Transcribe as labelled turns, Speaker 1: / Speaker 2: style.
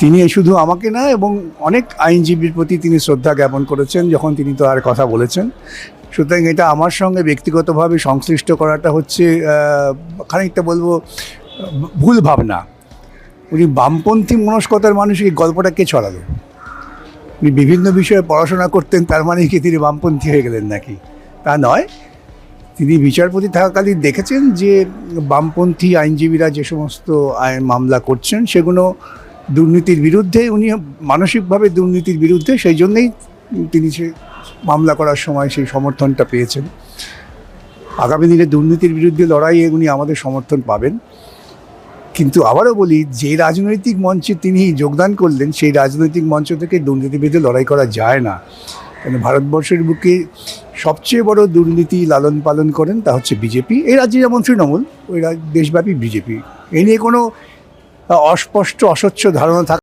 Speaker 1: তিনি শুধু আমাকে না, এবং অনেক আইনজীবীর প্রতি তিনি শ্রদ্ধা জ্ঞাপন করেছেন যখন তিনি তো আর কথা বলেছেন। সুতরাং এটা আমার সঙ্গে ব্যক্তিগতভাবে সংশ্লিষ্ট করাটা হচ্ছে খানিকটা বলব, ভুল ভাবনা। উনি বামপন্থী মনস্কতার মানুষ, এই গল্পটা কে ছড়ালো? উনি বিভিন্ন বিষয়ে পড়াশোনা করতেন, তার মানে কি তিনি বামপন্থী হয়ে গেলেন নাকি? তা নয়। তিনি বিচারপতি থাকাকালীন দেখেছেন যে, বামপন্থী আইনজীবীরা যে সমস্ত আইন মামলা করছেন, সেগুলো দুর্নীতির বিরুদ্ধে, উনি মানসিকভাবে দুর্নীতির বিরুদ্ধে, সেই জন্যেই তিনি সে মামলা করার সময় সেই সমর্থনটা পেয়েছেন। আগামী দিনে দুর্নীতির বিরুদ্ধে লড়াইয়ে উনি আমাদের সমর্থন পাবেন। কিন্তু আবারও বলি, যে রাজনৈতিক মঞ্চে তিনি যোগদান করলেন, সেই রাজনৈতিক মঞ্চ থেকে দুর্নীতির বিরুদ্ধে লড়াই করা যায় না। কারণ ভারতবর্ষের বুকে সবচেয়ে বড় দুর্নীতি লালন পালন করেন তা হচ্ছে বিজেপি। এই রাজ্যে যেমন তৃণমূল, ওই দেশব্যাপী বিজেপি। এ নিয়ে কোনো অস্পষ্ট অস্বচ্ছ ধারণা থাকা